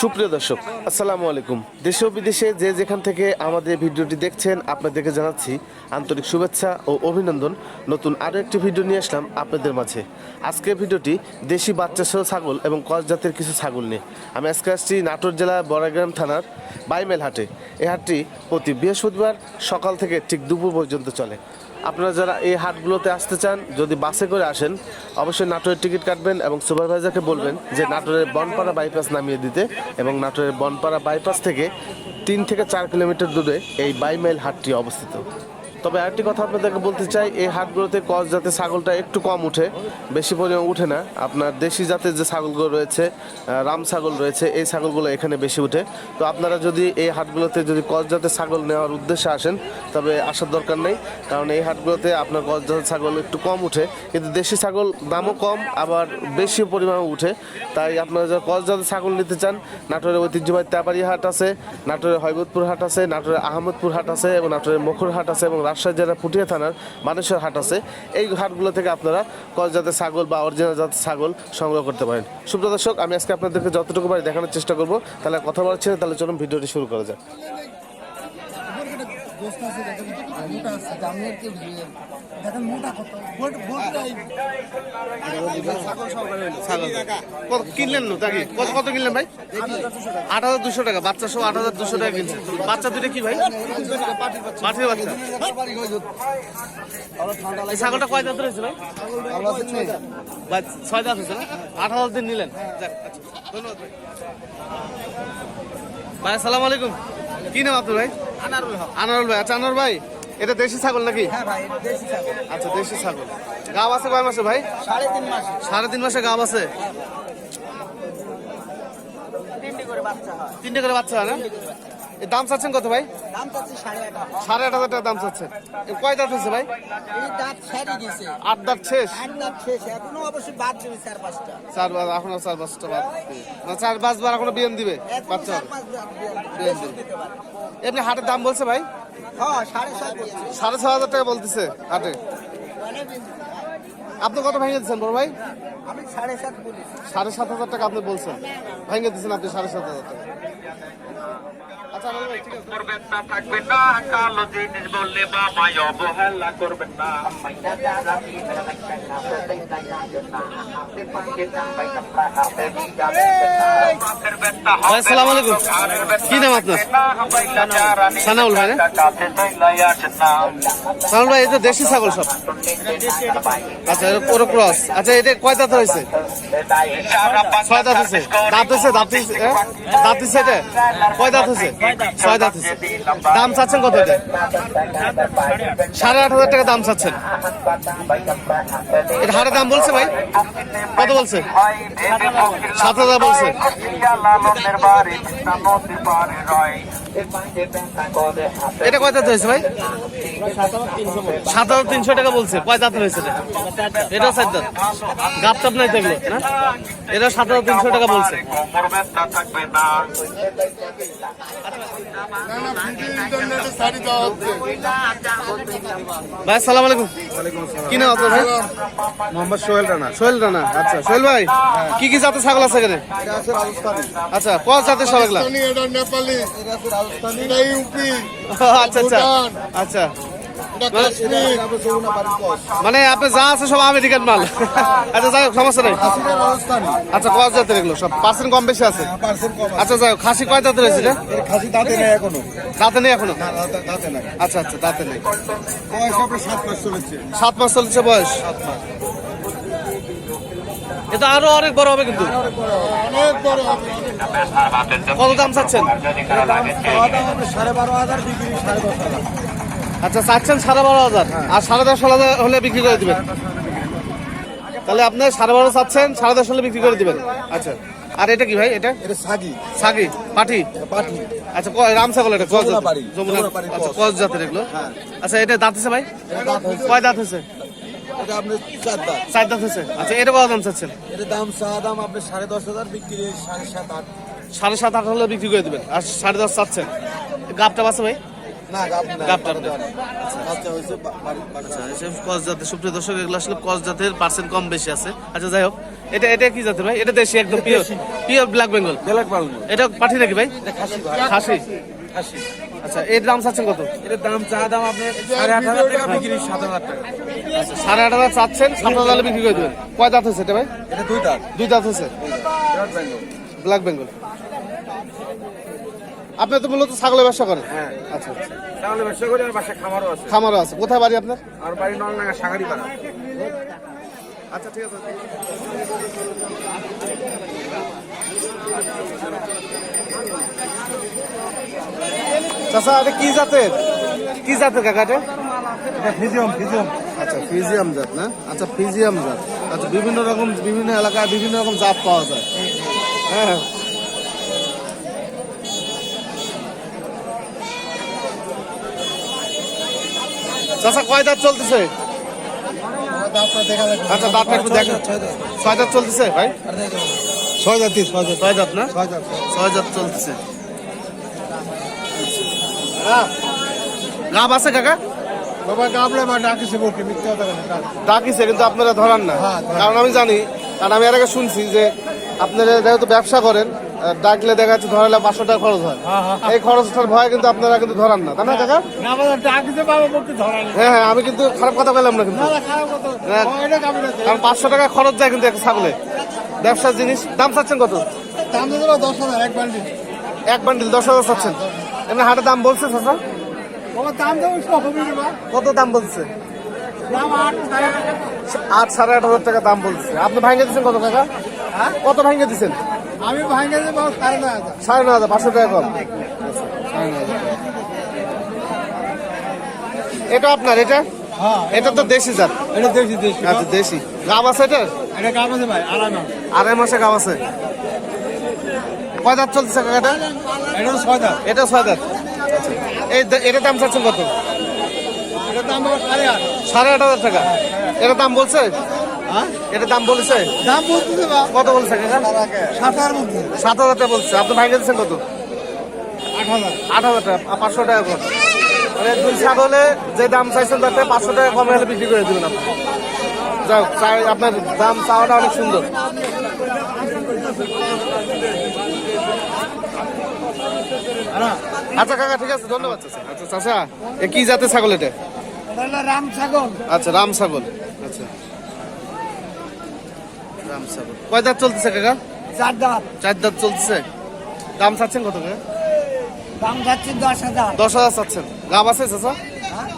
সুপ্রিয় দর্শক, আসসালামু আলাইকুম। দেশে ও বিদেশে যে যেখান থেকে আমাদের ভিডিওটি দেখছেন, আপনাদেরকে জানাচ্ছি আন্তরিক শুভেচ্ছা ও অভিনন্দন। নতুন আরও একটি ভিডিও নিয়ে আসলাম আপনাদের মাঝে। আজকের ভিডিওটি দেশি বাচ্চা সহ ছাগল এবং কস জাতের কিছু ছাগল নিয়ে। আমি আজকে আসছি নাটোর জেলা বড়াগ্রাম থানার বাইমেল হাটে। এই হাটটি প্রতি বৃহস্পতিবার সকাল থেকে ঠিক দুপুর পর্যন্ত চলে। আপনারা যারা এই হাটগুলোতে আসতে চান, যদি বাসে করে আসেন, অবশ্যই নাটোরের টিকিট কাটবেন এবং সুপারভাইজারকে বলবেন যে নাটোরের বনপাড়া বাইপাস নামিয়ে দিতে এবং নাটোরের বনপাড়া বাইপাস থেকে তিন থেকে চার কিলোমিটার দূরে এই বাইমাইল হাটটি অবস্থিত। তবে আরেকটি কথা আপনাদেরকে বলতে চাই, এই হাটগুলোতে কস জাতের ছাগলটা একটু কম উঠে, বেশি পরিমাণ উঠে না। আপনার দেশি জাতের যে ছাগলগুলো রয়েছে রাম ছাগল রয়েছে, এই ছাগলগুলো এখানে বেশি উঠে। তো আপনারা যদি এই হাটগুলোতে যদি কস জাতের ছাগল নেওয়ার উদ্দেশ্যে আসেন, তবে আসার দরকার নেই, কারণ এই হাটগুলোতে আপনার কস জাতের ছাগল একটু কম উঠে। কিন্তু দেশি ছাগল দামও কম, আবার বেশি পরিমাণে উঠে। তাই আপনারা যারা কস জাতের ছাগল নিতে চান, নাটোরের ঐতিহ্যবাহী তেপারি হাট আছে, নাটোরের হৈবতপুর হাট আছে, নাটোরের আহমদপুর হাট আছে, এবং নাটোরের মখুর হাট আছে, এবং রাজশাহী জেলার পুটিয়া থানার মানুষের হাট আছে। এই হাটগুলো থেকে আপনারা কজ জাতের ছাগল বা অরিজিনাল জাতের ছাগল সংগ্রহ করতে পারেন। সুপ্রিয় দর্শক, আমি আজকে আপনাদেরকে যতটুকু পারি দেখানোর চেষ্টা করব। তাহলে কথা বলছি না তাহলে চলুন ভিডিওটি শুরু করা যাক। কিনলেন না তাকে কত কত কিনলেন ভাই? আট হাজার দুশো টাকা বাচ্চা আট হাজার দুশো টাকা কিনছে। বাচ্চা কি ভাই? ছাগলটা কয় ভাই? ছয় হয়েছে আট হাজার দিন নিলেন। আচ্ছা, ভাই আসসালামু আলাইকুম। কি নাম আপনার ভাই? আনারুল ভাই আচ্ছা আনার ভাই এটা দেশি ছাগল নাকি? হ্যাঁ আচ্ছা দেশি ছাগল। গাব আছে কয় মাসে ভাই? সাড়ে তিন মাসে। সাড়ে তিন মাসে গাব আছে? তিনটি করে বাচ্চা হয়। না? দাম চাচ্ছেন কত ভাই? সাড়ে আট হাজার। টাকা দাম চাচ্ছেন। কয় দাঁত হয়েছে ভাই? আট দাঁত শেষ? চার চার এখনও চার পাঁচটা বাদ না চার পাঁচ বার এখনও বিয়ান দিবে? বাচ্চা দিবে। এমনি হাটের দাম বলছে ভাই? হ্যাঁ সাড়ে সাড়ে ছ হাজার টাকা বলতেছে হাটে। আপনি কত ভেঙে দিচ্ছেন বড় ভাই? আমি সাড়ে সাত সাড়ে সাত হাজার টাকা আপনি বলছেন। ভেঙে দিচ্ছেন আপনি সাড়ে সাত হাজার টাকা আচ্ছা আনারুল ভাই ঠিক আছে করবেন না থাকবেন না কালো জিনিস বললে অবহেলা করবেন না দেশি ছাগল সব। আচ্ছা পুরো ক্রস আচ্ছা এটা কয় দাঁত হয়েছে? ছয় দাঁত হয়েছে। দাঁত হয়েছে দাঁত হয়েছে হ্যাঁ? দাঁত হয়েছে এটা? কয় দাঁত হয়েছে? ছয় দাম চাচ্ছেন কত সাড়ে আট হাজার টাকা দাম চাচ্ছেন। এটা হাটের দাম বলছে ভাই? কত বলছে? সাত হাজার বলছে। এটা কয় দাঁত হয়েছে ভাই? সাত হাজার তিনশো টাকা বলছে। কয় দাঁত হয়েছে এটা? সাত দাঁত। গাপ টাপ নাই দেখল না? এটা সাত হাজার তিনশো টাকা বলছে। ভাই সালাম আলাইকুম। কি নাম আপনার ভাই? মোহাম্মদ সোহেল রানা। সোহেল রানা আচ্ছা সোহেল ভাই কি কি জাতের ছাগল আছে এখানে? আচ্ছা কত জাতের ছাগল? আচ্ছা আচ্ছা। আচ্ছা। মানে আপনি যা আছে সব আমেরিকান মাল। আচ্ছা যাই হোক, সমস্যা নেই। আচ্ছা কত জাতের এগুলো? সব পার্সেন্ট কম বেশি আছে? আচ্ছা যাই হোক, খাসি কয় দাঁতের হয়েছে রে খাসি দাঁতে নেই এখনও? আচ্ছা আচ্ছা দাঁতে নেই। সাত মাস চলেছে বয়স। এটা আরও অনেক বড় হবে কিন্তু। কত দাম চাচ্ছেন? সাড়ে বারো হাজার, সাড়ে দশ হাজার। আচ্ছা চাচ্ছেন সাড়ে বারো হাজার। আর সাড়ে দশ হাজার হলে বিক্রি করে দিবেন। তাহলে আপনি সাড়ে বারো চাচ্ছেন সাড়ে দশ হলে বিক্রি করে দিবেন। আচ্ছা। আর এটা কি ভাই এটা? এটা সাগি। সাগি। পাটি? পাটি। আচ্ছা রাম ছাগল এটা কয় যমুনা আচ্ছা। কস। জাতের এগুলো। আচ্ছা এটা দাঁত আছে ভাই? কয় দাঁত এটা আপনার চার দাঁত। চার দাঁত হয়েছে আচ্ছা এটা কত দাম চাচ্ছেন? এটা দাম চা দাম আপনার সাড়ে দশ হাজার বিক্রি সাড়ে সাত আট। সাড়ে সাত আট হলে বিক্রি করে দেবেন। আর সাড়ে দশ চাচ্ছেন। গাবটা আছে ভাই? কস জাতের সুপ্রিয় দর্শক এগুলো আসলে কস জাতের পার্সেন্ট কম বেশি আছে। আচ্ছা যাই হোক এটা এটা কি জাতের ভাই? এটা দেশি একদম পিওর পিওর ব্ল্যাক বেঙ্গল। এটা পাঠি নাকি ভাই? খাসি খাসি। আচ্ছা এর দাম চাচ্ছেন কত? এটার দাম চা দাম আপনার সাড়ে আট হাজার টাকা বিক্রি সাত হাজার টাকা। আচ্ছা সাড়ে আট হাজার চাচ্ছেন সাত হাজার হলে বিক্রি করে দেবেন। কয় দাঁত হয়েছে এটা ভাই? এটা দুই দাঁত। দুই দাঁত হয়েছে? বিরাট বেঙ্গল। Black Bengal. আপনি তো মূলত ছাগলের ব্যবসা করেন? হ্যাঁ। আচ্ছা আচ্ছা। তাহলে ব্যবসা করি আর বাসায় খামারও আছে। খামারও আছে। কোথায় বাড়ি আপনার? আর বাড়ি নলনাগা সাগারি পাড়া। আচ্ছা ঠিক আছে। চাচা এটা কি জাতের? কি জাতের কাকা এটা? এটা ফিজিয়াম ফিজিয়াম। আচ্ছা ফিজিয়াম জাত না? আচ্ছা ফিজিয়াম জাত। আচ্ছা বিভিন্ন রকম বিভিন্ন এলাকায় বিভিন্ন রকম জাত পাওয়া যায়। হ্যাঁ। চাচা কয় দাঁত চলতেছে? আচ্ছা দাঁতটা একটু দেখেন। ছয় দাঁত। চলতেছে ভাই? ছয় জাতি ছয় ছয় দাঁত না? ছয় জাতি ছয় দাঁত চলতেছে। গাব আছে কাকা? বাবা গাবলে মা ডাকিছে বলকে মিথ্যা কথা ডাকিছে কিন্তু আপনারা ধরান না। হ্যাঁ, কারণ আমি জানি কারণ আমি এর আগে শুনছি যে আপনারা যেহেতু ব্যবসা করেন ডাকলে দেখা যাচ্ছে ধরালে পাঁচশো টাকা খরচ হয়। এই খরচটার ভয় কিন্তু আপনারা কিন্তু ধরান না তাই না কাকা? হ্যাঁ হ্যাঁ আমি কিন্তু খারাপ কথা বললাম না কিন্তু। হ্যাঁ। কারণ পাঁচশো টাকা খরচ যায় কিন্তু একটা ছাগলে। ব্যবসার জিনিস দাম চাচ্ছেন কত? দাম দশ হাজার এক বান্ডিল এক বান্ডিল দশ হাজার চাচ্ছেন। এমনি হাটের দাম বলছে চাচা? কত দাম বলছে? আট সাড়ে আট। হাজার টাকা দাম বলছে। আপনি ভাঙে দিচ্ছেন কত টাকা হ্যাঁ? কত ভাঙে দিচ্ছেন? আমি ভাঙে দেবো সাড়ে নয় হাজার। সাড়ে নয় হাজার পাঁচশো টাকা কম। এটা আপনার এটা? হ্যাঁ। এটা তো দেশি জাত। এটা দেখছি দেখছি আচ্ছা দেশি। গাব আছে এটা এটা কাম আছে ভাই আড়াই মাস। আড়াই মাসে গাব আছে। কয় দাঁত চলতেছে কাকাটা? এটা ছয় এটা ছয় দাঁত। আচ্ছা। এই এটার দাম চাচ্ছেন কত? এটার দাম সাড়ে আট। সাড়ে আট হাজার টাকা। এটা দাম বলছে? এটা দাম বলেছে? দাম বলতেছে কত বলছে সাত হাজার সাত হাজার টাকা বলছে। আপনি ভাঙে দিচ্ছেন কত? আট হাজার। টাকা। পাঁচশো টাকা কম। মানে দুই ছাগলে যে দাম চাইছেন তাতে পাঁচশো টাকা কমে হলে বিক্রি করে দেবেন আপনি। চাই আপনার দাম চাওয়াটা অনেক সুন্দর। আচ্ছা কাকা ঠিক আছে ধন্যবাদ চাচা। আচ্ছা চাচা এ কি জাতের ছাগল এটা? এটা রাম ছাগল। আচ্ছা রাম ছাগল। রাম ছাগল কয় দাঁত চলতেছে কাকা? চার দাঁত। চার দাঁত চলতেছে। দাম চাচ্ছেন কত কাকা দাম যাচ্ছে দশ হাজার। দশ হাজার চাচ্ছেন। গাব আছে চাচা?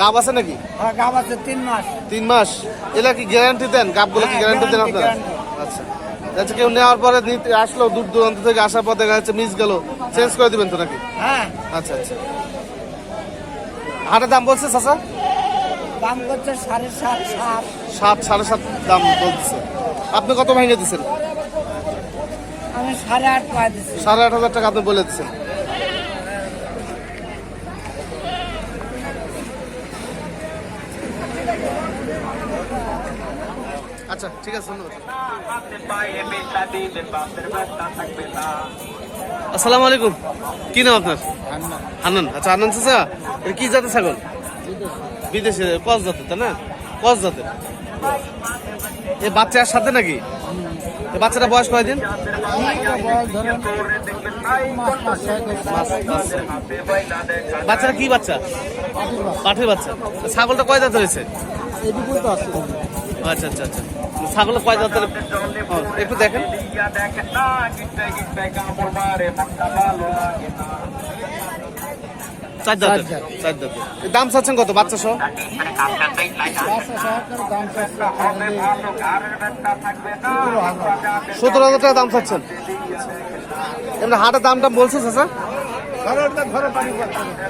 গাব আছে নাকি? আর গাব আছে তিন মাস। তিন মাস। এলা কি গ্যারান্টি দেন? গাবগুলো কি হ্যাঁ, গ্যারান্টি দেন আপনারা? আচ্ছা। আচ্ছা কেউ নেওয়ার পরে নিতে আসলো দূর দূরান্ত থেকে আসার পর দেখা যাচ্ছে মিস গেল। চেঞ্জ করে দিবেন তো নাকি? হ্যাঁ। আচ্ছা আচ্ছা। হাটের দাম বলছে চাচা? দাম করছে সাড়ে সাত সাত। সাত সাড়ে সাত দাম বলছে। আপনি কত ভেঙে দিচ্ছেন সাড়ে আট হাজার টাকা আপনি বলে দিচ্ছেন আচ্ছা ঠিক আছে ধন্যবাদ। আসসালামু আলাইকুম। কি নাম আপনার? হান্নান। আচ্ছা হান্নান চাচা এটা কি জাতের ছাগল? বিদেশে কস জাতের তাই না? কস জাতের। এই বাচ্চার সাথে নাকি? বাচ্চাটা বয়স কয়দিন? বাচ্চাটা কি বাচ্চা? পাঠির বাচ্চা। ছাগলটা কয় দাঁত হয়েছে? আচ্ছা আচ্ছা আচ্ছা। ছাগলটা কয় দাঁতের একটু দেখেন। চার দাঁতের চার দাঁতের। দাম চাচ্ছেন কত বাচ্চা সহ? সতেরো হাজার টাকা দাম চাচ্ছেন। এমনি হাটের দাম টাম বলছে চাচা?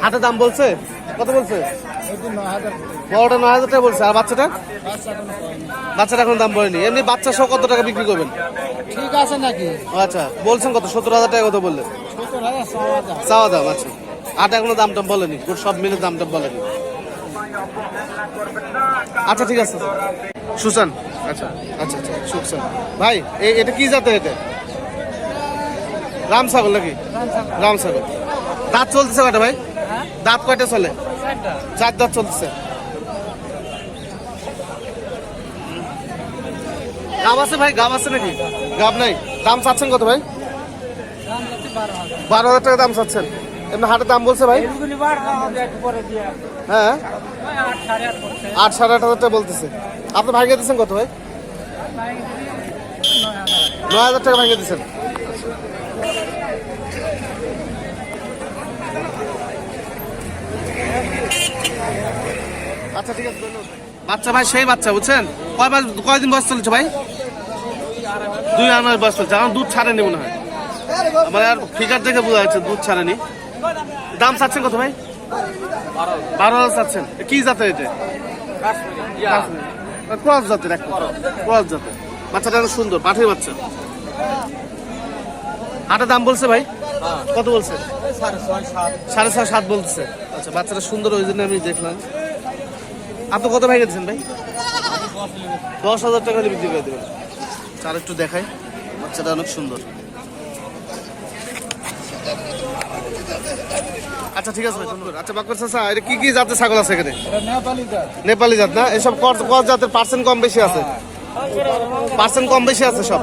হাটের দাম বলছে? কত বলছে? বড়টা নয় হাজার টাকা বলছে আর বাচ্চাটা? বাচ্চাটা এখন দাম বলেনি। এমনি বাচ্চা সহ কত টাকা বিক্রি করবেন? ঠিক আছে নাকি? ও আচ্ছা বলছেন কত? সত্তর হাজার টাকা কত বললেন। চাওয়া দাম আচ্ছা। আট এখনও দাম টাম বলেনি সব মিলে দাম টাম বলেনি। আচ্ছা ঠিক আছে। সুশান আচ্ছা আচ্ছা আচ্ছা সুশান ভাই এটা কি জাতের এটা? রাম ছাগল নাকি? রাম ছাগল। দাঁত চলতেছে কয়টা ভাই? দাঁত কয়টা চলে? চার দাঁত চলতেছে। গাব আছে ভাই, গাব আছে নাকি? গাব নাই। দাম চাচ্ছেন কত ভাই? বারো হাজার টাকা দাম চাচ্ছেন। এমনি হাটের দাম বলছে ভাই? হ্যাঁ? আট সাড়ে আট হাজার টাকা বলতেছে। আপনি ভাঙিয়ে দিচ্ছেন কত ভাই? নয় হাজার টাকা ভাঙিয়ে দিচ্ছেন আচ্ছা ঠিক আছে বাচ্চা ভাই সেই বাচ্চা বুঝছেন? কয় মাস কয়দিন বয়স চলছে ভাই? দুই আড়াই মাস বয়স চলছে। আমার দুধ ছাড়েনি মনে হয়। আমার আর ফিগার দেখে বোঝা যাচ্ছে দুধ ছাড়েনি। দাম চাচ্ছেন কত ভাই? বারো হাজার চাচ্ছেন। কি জাতের এটা? ক্রস জাতের এক ক্রস জাতের। বাচ্চাটা সুন্দর পাঠিয়ে বাচ্চা। হাটের দাম বলছে ভাই? কত বলছে? সাড়ে ছয় সাত। বলতেছে আচ্ছা বাচ্চাটা সুন্দর ওই জন্য আমি দেখলাম। আপনি কত ভাই গেছেন ভাই? দশ হাজার। টাকা হলে বিক্রি করে দেবেন। চার একটু দেখাই। বাচ্চাটা অনেক সুন্দর। আচ্ছা ঠিক আছে আচ্ছা বাকর চাচা এটা কি কি জাতের ছাগল আছে এখানে? নেপালি জাত। নেপালি জাত না? এসব কত কত জাতের পার্সেন্ট কম বেশি আছে? পার্সেন্ট কম বেশি আছে সব?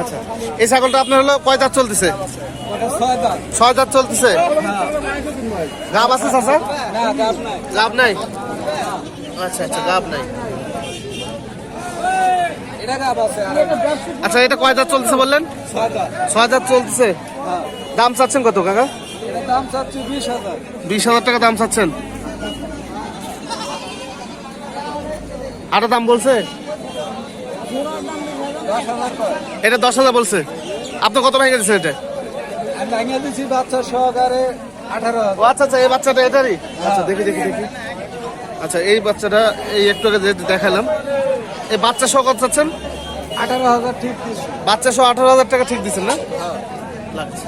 আচ্ছা। এই ছাগলটা আপনার হলো কয় দাঁত চলতেছে? ছয় দাঁত। চলতেছে? গাব আছে চাচা? গাব নাই। আচ্ছা আচ্ছা গাব নাই। এটা গাব আছে আর আচ্ছা এটা কয় দাঁত চলতেছে বললেন? ছয় দাঁত চলতেছে? হ্যাঁ। দাম চাচ্ছেন কত কাকা? দাম চাচ্ছি বিশ হাজার। বিশ হাজার টাকা দাম চাচ্ছেন? আরও দাম বলছে? এটা দশ হাজার বলছে। আপনি কত ভেঙে দিচ্ছেন এটা? আমি ভেঙে দিচ্ছি বাচ্চা সহকারে আঠারো আচ্ছা আচ্ছা এই বাচ্চাটা এটারই? আচ্ছা দেখি দেখি দেখি। আচ্ছা এই বাচ্চাটা এই একটু আগে যে দেখালাম। এই বাচ্চা সহ কত চাচ্ছেন? আঠারো হাজার ঠিক বাচ্চা সহ আঠারো হাজার টাকা ঠিক দিচ্ছেন না? লাগছে।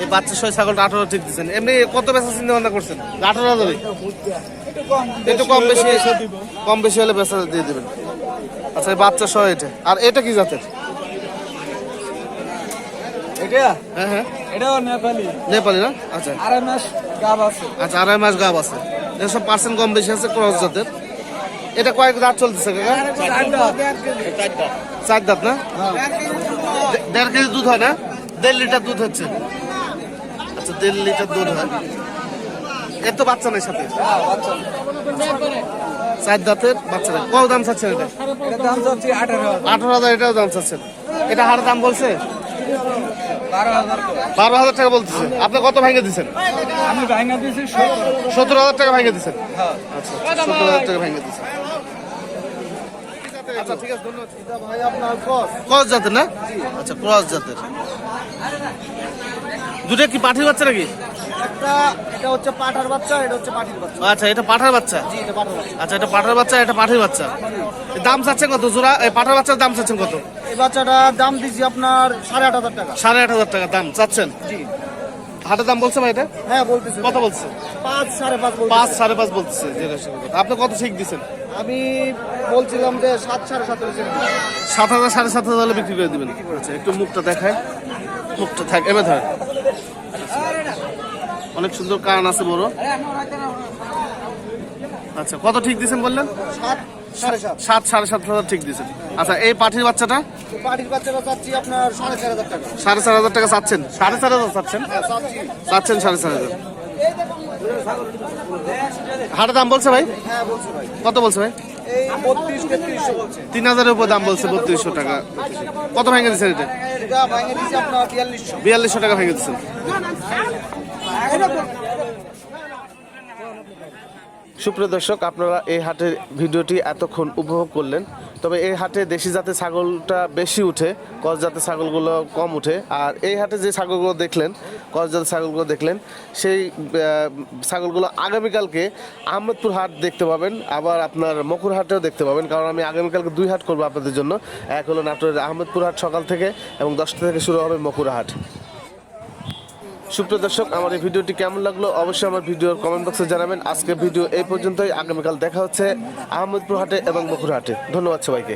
এই বাচ্চা সহ ছাগলটা আঠারো ঠিক দিচ্ছেন এমনি কত বেচা চিন্তা ভাবনা করছেন? আঠারো হাজারই? একটু কম বেশি কম বেশি। হলে বেচা দিয়ে দেবেন। আচ্ছা এই বাচ্চা সহ এটা। আর এটা কি জাতের? এটা? হ্যাঁ হ্যাঁ। নেপালি। না? আচ্ছা। আড়াই মাস গাব আছে। আচ্ছা আড়াই মাস গাব আছে। এসব পার্সেন্ট কম বেশি আছে ক্রস জাতের। এটা কয়েক দাঁত চলতেছে কাকা? চার দাঁত না? দে- দেড় কেজি দুধ হয় না? দেড় লিটার দুধ হচ্ছে। আচ্ছা দেড় লিটার দুধ হয়। এর তো বাচ্চা নেই সাথে। চার দাঁতের বাচ্চারা কত দাম চাচ্ছেন এটা? দাম চাচ্ছি আঠারো হাজার এটাও দাম চাচ্ছেন। এটা হার দাম বলছে? বারো হাজার টাকা বলতেছে। আপনি কত ভেঙে দিচ্ছেন সত্তর। হাজার টাকা ভেঙে দিচ্ছেন হ্যাঁ। আচ্ছা সত্তর হাজার টাকা ভেঙে দিচ্ছেন আচ্ছা ঠিক আছে ধন্যবাদ। ভাই আপনার কস ক্রস জাতের না? আচ্ছা ক্রস জাতের। দুটো কি পাঠির বাচ্চা নাকি? একটা এটা হচ্ছে পাঠার বাচ্চা এটা হচ্ছে পাঠির বাচ্চা। আচ্ছা এটা পাঠার বাচ্চা? জি এটা পাঠার বাচ্চা। আচ্ছা এটা পাঠার বাচ্চা এটা পাঠির বাচ্চা? দাম চাচ্ছেন কত? জোড়া এই পাঠার বাচ্চার দাম চাচ্ছেন কত? এই বাচ্চাটার দাম আপনার সাড়ে আট হাজার টাকা। সাড়ে আট হাজার টাকা দাম চাচ্ছেন? জি। হাটের দাম বলছে ভাই এটা? হ্যাঁ বলতেছি। কত বলছে? পাঁচ সাড়ে পাঁচ পাঁচ সাড়ে পাঁচ বলতেছে আপনি কত ঠিক দিচ্ছেন আমি বলছিলাম যে সাত সাড়ে সাত সাত হাজার সাড়ে সাত হাজার বিক্রি করে দিবেন। আচ্ছা একটু মুখটা দেখায়। মুখটা থাক এবার ধর অনেক সুন্দর কান আছে বড়। আচ্ছা কত ঠিক দিচ্ছেন বললেন? সাত সাড়ে সাত। হাজার ঠিক দিচ্ছেন আচ্ছা এই পাঠির বাচ্চাটা? পাঠির বাচ্চাটা চাচ্ছি আপনার সাড়ে চার হাজার টাকা। সাড়ে চার হাজার টাকা চাচ্ছেন? সাড়ে চার হাজার চাচ্ছেন? হ্যাঁ চাচ্ছেন সাড়ে চার হাজার। হাটের দাম বলছে ভাই? হ্যাঁ কত বলছে ভাই? তিন হাজারের উপর দাম বলছে বত্রিশশো টাকা। কত ভেঙে দিচ্ছেন এটা বিয়াল্লিশশো। বিয়াল্লিশশো টাকা ভেঙে দিচ্ছেন সুপ্রিয় দর্শক, আপনারা এই হাটের ভিডিওটি এতক্ষণ উপভোগ করলেন। তবে এই হাটে দেশি জাতের ছাগলটা বেশি উঠে, কস জাতের ছাগলগুলো কম উঠে। আর এই হাটে যে ছাগলগুলো দেখলেন, কস জাতের ছাগলগুলো দেখলেন, সেই ছাগলগুলো আগামীকালকে আহমেদপুর হাট দেখতে পাবেন, আবার আপনার মকুর হাটেও দেখতে পাবেন। কারণ আমি আগামীকালকে দুই হাট করব আপনাদের জন্য। এক হলো নাটোরের আহমেদপুর হাট সকাল থেকে এবং দশটা থেকে শুরু হবে মকুরা হাট। সুপ্রিয় দর্শক, আমার এই ভিডিওটি কেমন লাগল অবশ্যই আমার ভিডিওর কমেন্ট বক্সে জানাবেন। আজকের ভিডিও এই পর্যন্তই। আগামীকাল দেখা হচ্ছে আহমেদপুর হাটে এবং বকুর হাটে ধন্যবাদ সবাইকে।